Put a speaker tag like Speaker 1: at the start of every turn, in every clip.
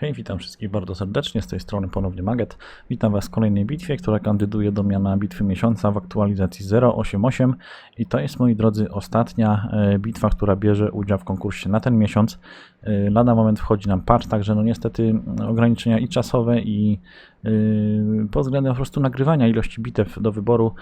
Speaker 1: Hej, witam wszystkich bardzo serdecznie, z tej strony ponownie Maget. Witam Was w kolejnej bitwie, która kandyduje do miana bitwy miesiąca w aktualizacji 088 i to jest, moi drodzy, ostatnia e, bitwa, która bierze udział w konkursie na ten miesiąc. E, Lada moment wchodzi nam patch, także no niestety mm, ograniczenia i czasowe i yy, pod względem po prostu nagrywania ilości bitew do wyboru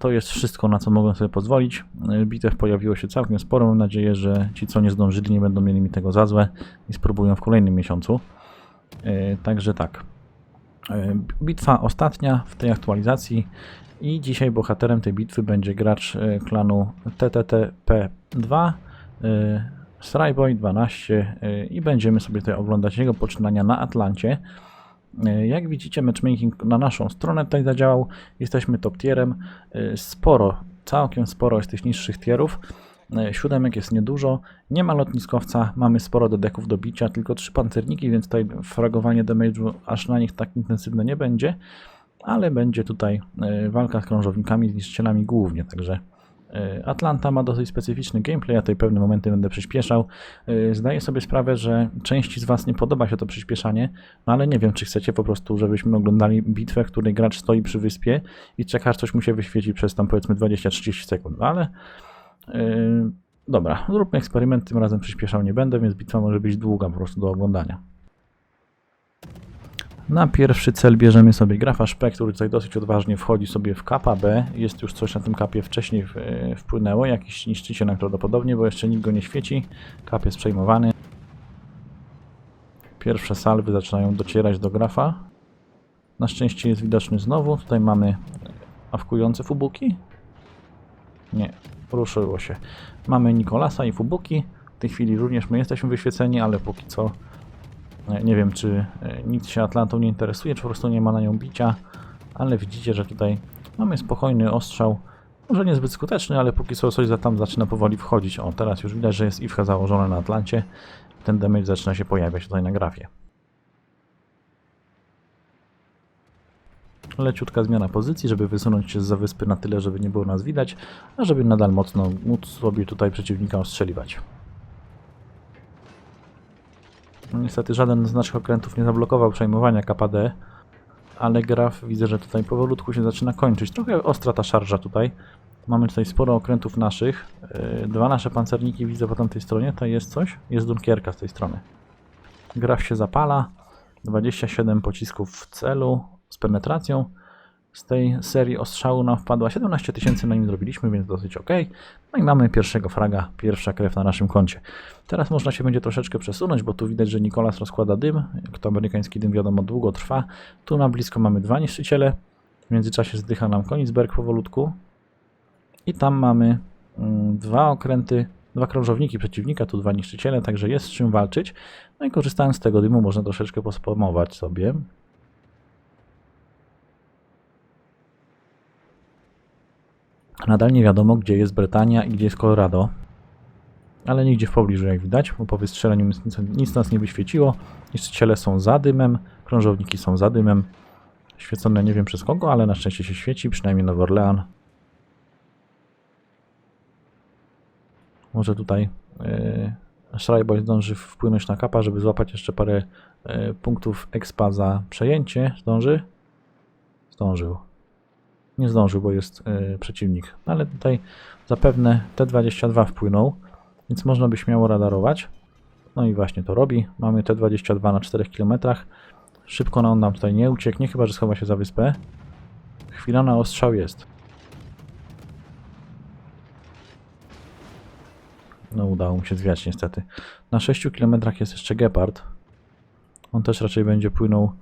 Speaker 1: to jest wszystko, na co mogłem sobie pozwolić. Bitew pojawiło się całkiem sporo, mam nadzieję, że ci, co nie zdążyli, nie będą mieli mi tego za złe i spróbują w kolejnym miesiącu. Yy, Także tak. Yy, Bitwa ostatnia w tej aktualizacji i dzisiaj bohaterem tej bitwy będzie gracz yy, klanu TTTP2 yy, Sryboy 12 yy, i będziemy sobie tutaj oglądać jego poczynania na Atlancie. Jak widzicie, matchmaking na naszą stronę tutaj zadziałał. Jesteśmy top tierem. Sporo, całkiem sporo jest tych niższych tierów. Yy, Siódemek jest niedużo. Nie ma lotniskowca, mamy sporo dedeków do bicia, tylko trzy pancerniki, więc tutaj fragowanie damage'u aż na nich tak intensywne nie będzie. Ale będzie tutaj yy, walka z krążownikami, z niszczycielami głównie, także yy, Atlanta ma dosyć specyficzny gameplay, ja tutaj pewne momenty będę przyspieszał. Yy, Zdaję sobie sprawę, że części z Was nie podoba się to przyspieszanie, no ale nie wiem, czy chcecie po prostu, żebyśmy oglądali bitwę, w której gracz stoi przy wyspie i czeka, coś mu się wyświeci przez tam powiedzmy 20-30 sekund, no ale yy, dobra, zróbmy eksperyment, tym razem przyspieszał nie będę, więc bitwa może być długa po prostu do oglądania. Na pierwszy cel bierzemy sobie grafa szpe, który tutaj dosyć odważnie wchodzi sobie w kapa B. Jest już coś na tym kapie wcześniej e, wpłynęło, jakiś niszczyciel najprawdopodobniej, bo jeszcze nikt go nie świeci. Kap jest przejmowany. Pierwsze salwy zaczynają docierać do grafa. Na szczęście jest widoczny znowu. Tutaj mamy awkujące fubuki. Nie, ruszyło się. Mamy Nikolasa i fubuki. W tej chwili również my jesteśmy wyświeceni, ale póki co E, Nie wiem, czy e, nikt się Atlantą nie interesuje, czy po prostu nie ma na nią bicia, ale widzicie, że tutaj mamy spokojny ostrzał. Może niezbyt skuteczny, ale póki co coś za tam zaczyna powoli wchodzić. O, teraz już widać, że jest IFHA założone na Atlancie. Ten damage zaczyna się pojawiać tutaj na grafie. Leciutka zmiana pozycji, żeby wysunąć się za wyspy na tyle, żeby nie było nas widać, a żeby nadal mocno móc sobie tutaj przeciwnika ostrzeliwać. No Niestety żaden z naszych okrętów nie zablokował przejmowania KPD, ale graf widzę, że tutaj powolutku się zaczyna kończyć. Trochę ostra ta szarża tutaj. Mamy tutaj sporo okrętów naszych. Yy, Dwa nasze pancerniki widzę po tamtej stronie. Tutaj jest coś? Jest Dunkierka z tej strony. Graf się zapala. 27 pocisków w celu z penetracją. Z tej serii ostrzału nam wpadła 17 tysięcy na nim zrobiliśmy, więc dosyć ok. No i mamy pierwszego fraga, pierwsza krew na naszym koncie. Teraz można się będzie troszeczkę przesunąć, bo tu widać, że Nikolas rozkłada dym. Jak to amerykański dym wiadomo długo trwa. Tu na blisko mamy dwa niszczyciele. W międzyczasie zdycha nam Konigsberg powolutku. I tam mamy mm, dwa okręty, dwa krążowniki przeciwnika, tu dwa niszczyciele, także jest z czym walczyć. No i korzystając z tego dymu można troszeczkę pospomować sobie. Nadal nie wiadomo, gdzie jest Brytania i gdzie jest Colorado. Ale nigdzie w pobliżu, jak widać, bo po wystrzeleniu nic, nic, nas nie wyświeciło. Niszczyciele są za dymem, krążowniki są za dymem. Świecone nie wiem przez kogo, ale na szczęście się świeci, przynajmniej Nowy Orlean. Może tutaj yy, Schreiber zdąży wpłynąć na kapa, żeby złapać jeszcze parę yy, punktów expa za przejęcie. Zdąży? Zdążył. Nie zdążył, bo jest yy, przeciwnik. Ale tutaj zapewne T22 wpłynął, więc można by śmiało radarować. No i właśnie to robi. Mamy T22 na 4 km. Szybko on nam tutaj nie ucieknie, chyba że schowa się za wyspę. Chwila na ostrzał jest. No udało mu się zwiać niestety. Na 6 km jest jeszcze Gepard. On też raczej będzie płynął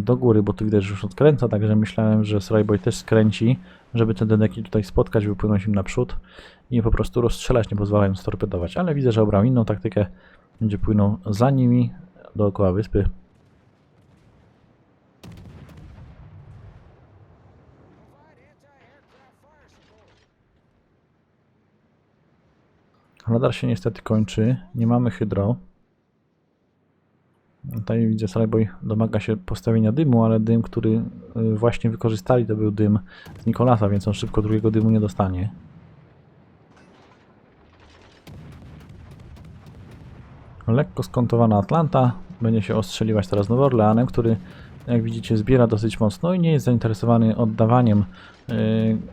Speaker 1: do góry, bo tu widać, że już odkręca, także myślałem, że Sryboy też skręci, żeby te dedeki tutaj spotkać, wypłynąć im naprzód i po prostu rozstrzelać, nie pozwalając torpedować. Ale widzę, że obrał inną taktykę. Będzie płynął za nimi dookoła wyspy. Radar się niestety kończy. Nie mamy hydro. Tutaj widzę, Sryboy domaga się postawienia dymu, ale dym, który y, właśnie wykorzystali, to był dym z Nikolasa, więc on szybko drugiego dymu nie dostanie. Lekko skontowana Atlanta. będzie się ostrzeliwać teraz Nowym Orleanem, który jak widzicie zbiera dosyć mocno i nie jest zainteresowany oddawaniem yy,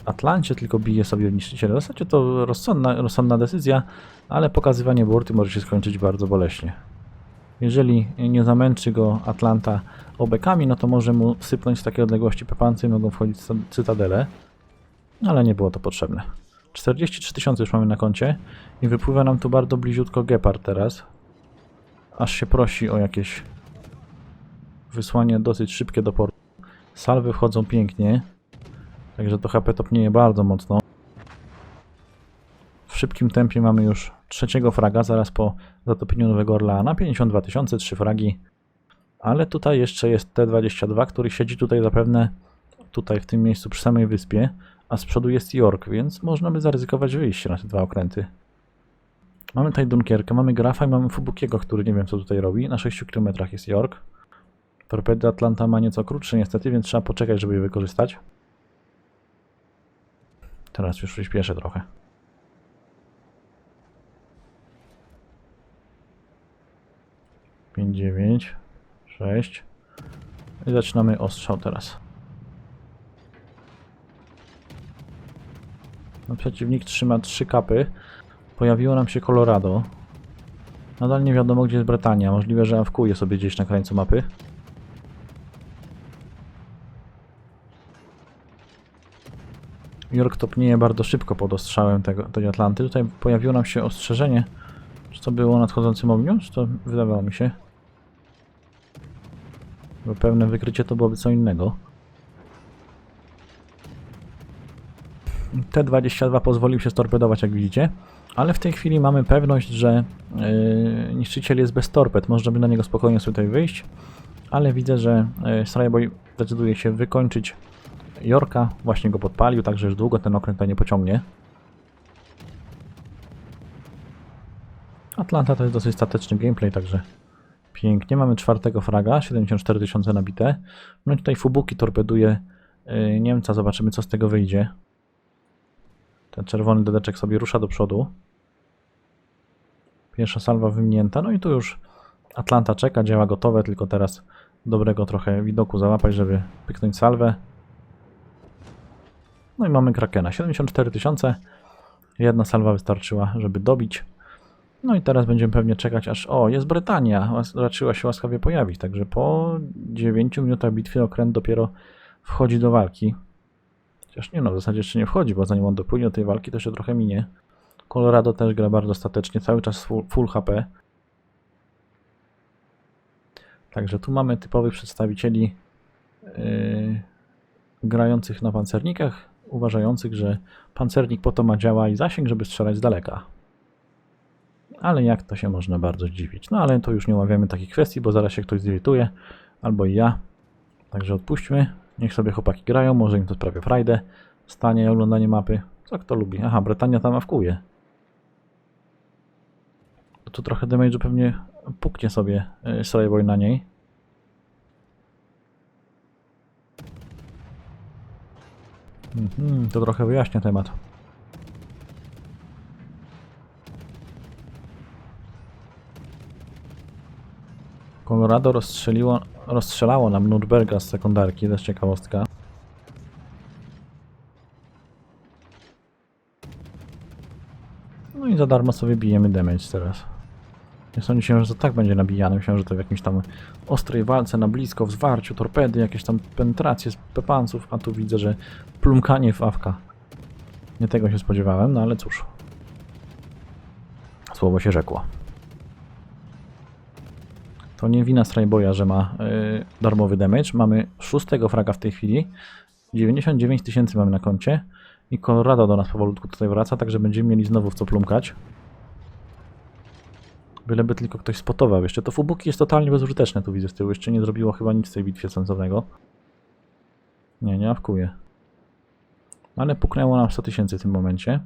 Speaker 1: Atlancie, tylko bije sobie niszczyciele. W zasadzie to rozsądna, rozsądna decyzja, ale pokazywanie burty może się skończyć bardzo boleśnie. Jeżeli nie zamęczy go Atlanta obekami, no to może mu sypnąć z takiej odległości pepancy i mogą wchodzić cy- cytadele, ale nie było to potrzebne. 43 tysiące już mamy na koncie i wypływa nam tu bardzo bliziutko Gepard teraz. Aż się prosi o jakieś wysłanie dosyć szybkie do portu. Salwy wchodzą pięknie, także to HP topnieje bardzo mocno. W szybkim tempie mamy już trzeciego fraga, zaraz po zatopieniu Nowego Orleana. 52 tysiące, trzy fragi. Ale tutaj jeszcze jest T-22, który siedzi tutaj zapewne tutaj w tym miejscu przy samej wyspie, a z przodu jest York, więc można by zaryzykować wyjście na te dwa okręty. Mamy tutaj Dunkierkę, mamy Grafa i mamy Fubukiego, który nie wiem co tutaj robi. Na 6 km jest York. Torpedy Atlanta ma nieco krótsze niestety, więc trzeba poczekać, żeby je wykorzystać. Teraz już przyspieszę trochę. Pięć, dziewięć, sześć. I zaczynamy ostrzał teraz. No, przeciwnik trzyma trzy kapy. Pojawiło nam się Colorado. Nadal nie wiadomo gdzie jest Brytania. Możliwe, że awkuje sobie gdzieś na krańcu mapy. York topnieje bardzo szybko pod ostrzałem tego, tej Atlanty. Tutaj pojawiło nam się ostrzeżenie. Czy to było nadchodzącym ogniu? Czy to wydawało mi się? Bo pewne wykrycie to byłoby co innego. T-22 pozwolił się storpedować, jak widzicie, ale w tej chwili mamy pewność, że yy, niszczyciel jest bez torped. Można by na niego spokojnie tutaj wyjść, ale widzę, że yy, Sarajevo decyduje się wykończyć Jorka. Właśnie go podpalił, także już długo ten okręt nie pociągnie. Atlanta to jest dosyć stateczny gameplay, także pięknie. Mamy czwartego fraga, 74 tysiące nabite. No i tutaj Fubuki torpeduje yy, Niemca, zobaczymy co z tego wyjdzie. Ten czerwony dodeczek sobie rusza do przodu. Pierwsza salwa wymienięta. No i tu już Atlanta czeka, działa gotowe, tylko teraz dobrego trochę widoku załapać, żeby pyknąć salwę. No i mamy Krakena. 74 tysiące. Jedna salwa wystarczyła, żeby dobić. No i teraz będziemy pewnie czekać aż... O, jest Brytania. Raczyła się łaskawie pojawić. Także po 9 minutach bitwy okręt dopiero wchodzi do walki. Chociaż nie no, w zasadzie jeszcze nie wchodzi, bo zanim on dopłynie do tej walki, to jeszcze trochę minie. Colorado też gra bardzo statecznie, cały czas full, full HP. Także tu mamy typowych przedstawicieli yy, grających na pancernikach, uważających, że pancernik po to ma działa i zasięg, żeby strzelać z daleka. Ale jak to się można bardzo zdziwić? No ale to już nie omawiamy takich kwestii, bo zaraz się ktoś zirytuje, albo i ja. Także odpuśćmy. Niech sobie chłopaki grają, może im to sprawia frajdę. Stanie oglądanie mapy. Co kto lubi? Aha, Brytania tam awkuje. Tu trochę damage'u pewnie puknie sobie yy, Sarajevo na niej. Mhm, to trochę wyjaśnia temat. Colorado rozstrzeliło, rozstrzelało nam Nürnberga z sekundarki, też ciekawostka. No i za darmo sobie bijemy damage teraz. Nie sądziłem, że to tak będzie nabijane. Myślałem, że to w jakimś tam ostrej walce na blisko, w zwarciu, torpedy, jakieś tam penetracje z pepanców, a tu widzę, że plumkanie w awka. Nie tego się spodziewałem, no ale cóż. Słowo się rzekło. To nie wina Strayboya, że ma yy, darmowy damage. Mamy szóstego fraga w tej chwili. 99 tysięcy mamy na koncie. I Colorado do nas powolutku tutaj wraca, także będziemy mieli znowu w co plumkać. Byleby tylko ktoś spotował. Jeszcze to Fubuki jest totalnie bezużyteczne, tu widzę z tyłu. Jeszcze nie zrobiło chyba nic w tej bitwie sensownego. Nie, nie awkuje. Ale puknęło nam 100 tysięcy w tym momencie.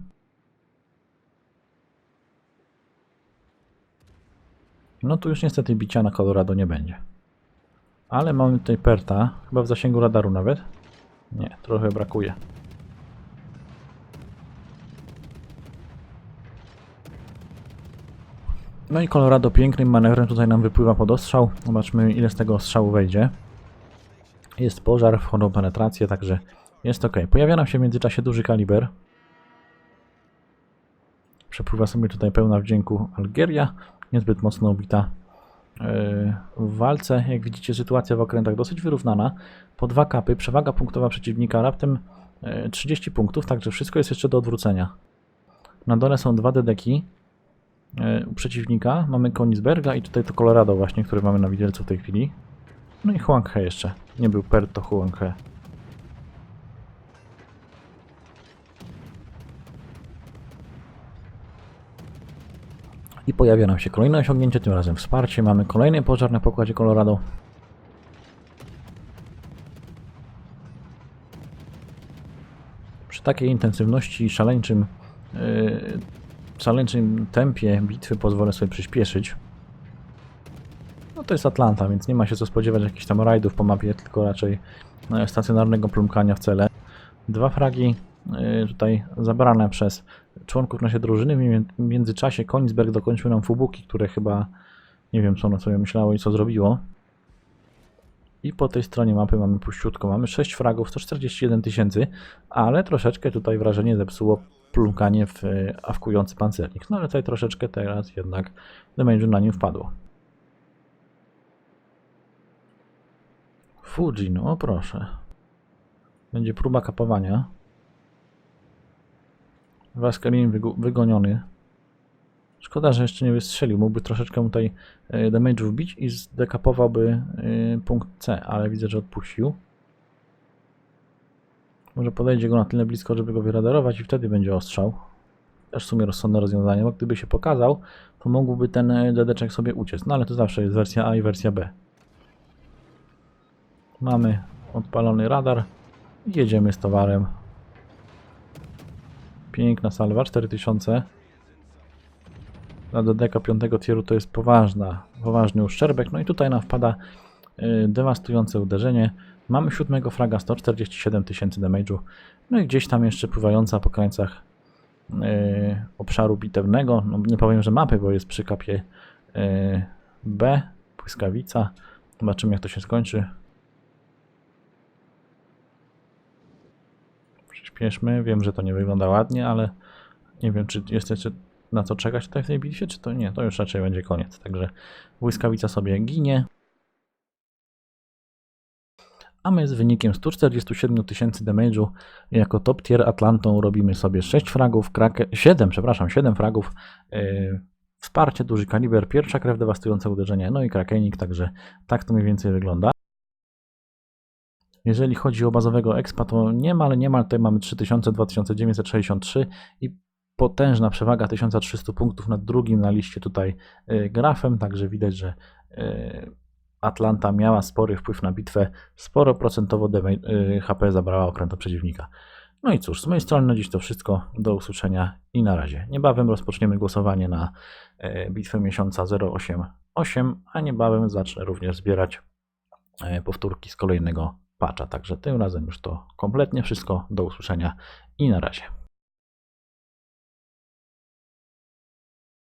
Speaker 1: No tu już niestety bicia na Colorado nie będzie. Ale mamy tutaj Perta, chyba w zasięgu radaru nawet. Nie, trochę brakuje. No i Colorado pięknym manewrem tutaj nam wypływa pod ostrzał. Zobaczmy ile z tego ostrzału wejdzie. Jest pożar, wchodzą penetracje, także jest ok. Pojawia nam się w międzyczasie duży kaliber. Przepływa sobie tutaj pełna wdzięku Algieria, niezbyt mocno obita yy, w walce. Jak widzicie sytuacja w okrętach dosyć wyrównana. Po dwa kapy, przewaga punktowa przeciwnika raptem yy, 30 punktów, także wszystko jest jeszcze do odwrócenia. Na dole są dwa dedeki yy, u przeciwnika. Mamy Konisberga i tutaj to Colorado właśnie, który mamy na widelcu w tej chwili. No i Huanghe jeszcze. Nie był Pert, to Huanghe. I pojawia nam się kolejne osiągnięcie, tym razem wsparcie. Mamy kolejny pożar na pokładzie Colorado. Przy takiej intensywności i szaleńczym, yy, szaleńczym tempie bitwy pozwolę sobie przyspieszyć. No to jest Atlanta, więc nie ma się co spodziewać jakichś tam rajdów po mapie, tylko raczej e, stacjonarnego plumkania w cele. Dwa fragi y, tutaj zabrane przez członków naszej drużyny. W mię- w międzyczasie Konisberg dokończył nam fubuki, które chyba nie wiem co ono sobie myślało i co zrobiło. I po tej stronie mapy mamy puściutko. Mamy 6 fragów, 141 tysięcy, ale troszeczkę tutaj wrażenie zepsuło plumkanie w y, awkujący pancernik. No ale tutaj troszeczkę teraz jednak damage'u na nim wpadło. Fuji, no proszę. Będzie próba kapowania. Waskelin wygu- wygoniony. Szkoda, że jeszcze nie wystrzelił. Mógłby troszeczkę tutaj e, damage'u wbić i zdekapowałby e, punkt C, ale widzę, że odpuścił. Może podejdzie go na tyle blisko, żeby go wyradarować i wtedy będzie ostrzał. Też w sumie rozsądne rozwiązanie, bo gdyby się pokazał, to mógłby ten e, dedeczek sobie uciec. No ale to zawsze jest wersja A i wersja B. Mamy odpalony radar jedziemy z towarem. Piękna salwa, 4000. Dla DDK 5 tieru to jest poważna, poważny uszczerbek. No i tutaj nam wpada y, dewastujące uderzenie. Mamy siódmego fraga, 147 tysięcy damage'u. No i gdzieś tam jeszcze pływająca po krańcach y, obszaru bitewnego. No, nie powiem, że mapy, bo jest przy kapie y, B, błyskawica. Zobaczymy jak to się skończy. Przyspieszmy. Wiem, że to nie wygląda ładnie, ale nie wiem, czy jest jeszcze na co czekać tutaj w tej bitwie, czy to nie. To już raczej będzie koniec. Także błyskawica sobie ginie. A my z wynikiem 147 tysięcy damage'u jako top tier Atlantą robimy sobie 6 fragów, krake, 7, przepraszam, 7 fragów, yy, wsparcie, duży kaliber, pierwsza krew, dewastujące uderzenie, no i krakenik, także tak to mniej więcej wygląda. Jeżeli chodzi o bazowego expa, to niemal, niemal tutaj mamy 3000, 2963 i potężna przewaga 1300 punktów nad drugim na liście tutaj y, grafem, także widać, że y, Atlanta miała spory wpływ na bitwę, sporo procentowo y, HP zabrała okrętu przeciwnika. No i cóż, z mojej strony na dziś to wszystko. Do usłyszenia i na razie. Niebawem rozpoczniemy głosowanie na bitwę miesiąca 088, a niebawem zacznę również zbierać powtórki z kolejnego patcha. Także tym razem już to kompletnie wszystko. Do usłyszenia i na razie.